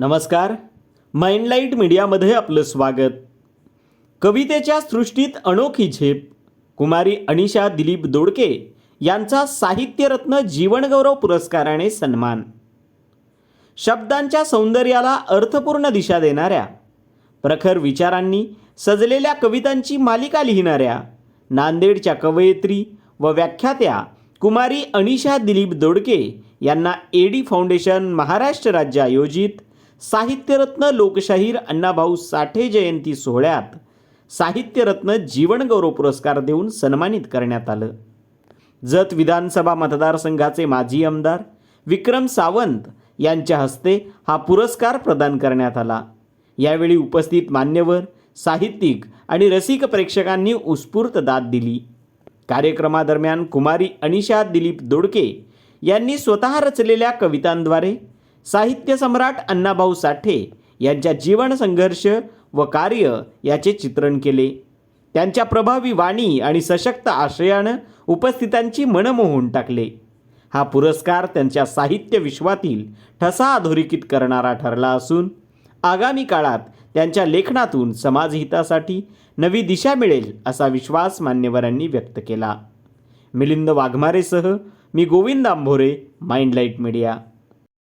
नमस्कार. माइंडलाईट मीडियामध्ये आपलं स्वागत. कवितेच्या सृष्टीत अनोखी झेप. कुमारी अनिशा दिलीप दोडके यांचा साहित्यरत्न जीवनगौरव पुरस्काराने सन्मान. शब्दांच्या सौंदर्याला अर्थपूर्ण दिशा देणाऱ्या प्रखर विचारांनी सजलेल्या कवितांची मालिका लिहिणाऱ्या नांदेडच्या कवयित्री व व्याख्यात्या कुमारी अनिशा दिलीप दोडके यांना एडी फाउंडेशन महाराष्ट्र राज्य आयोजित साहित्यरत्न लोकशाहीर अण्णाभाऊ साठे जयंती सोहळ्यात साहित्यरत्न जीवनगौरव पुरस्कार देऊन सन्मानित करण्यात आलं. जत विधानसभा मतदारसंघाचे माजी आमदार विक्रम सावंत यांच्या हस्ते हा पुरस्कार प्रदान करण्यात आला. यावेळी उपस्थित मान्यवर साहित्यिक आणि रसिक प्रेक्षकांनी उत्स्फूर्त दाद दिली. कार्यक्रमादरम्यान कुमारी अनिशा दिलीप दोडके यांनी स्वतः रचलेल्या कवितांद्वारे साहित्य सम्राट अण्णाभाऊ साठे यांच्या जीवन संघर्ष व कार्य याचे चित्रण केले. त्यांच्या प्रभावी वाणी आणि सशक्त आशयानं उपस्थितांची मन मोहून टाकले. हा पुरस्कार त्यांच्या साहित्य विश्वातील ठसा अधोरेखित करणारा ठरला असून आगामी काळात त्यांच्या लेखनातून समाजहितासाठी नवी दिशा मिळेल असा विश्वास मान्यवरांनी व्यक्त केला. मिलिंद वाघमारेसह मी गोविंद आंभोरे माइंडलाईट मीडिया.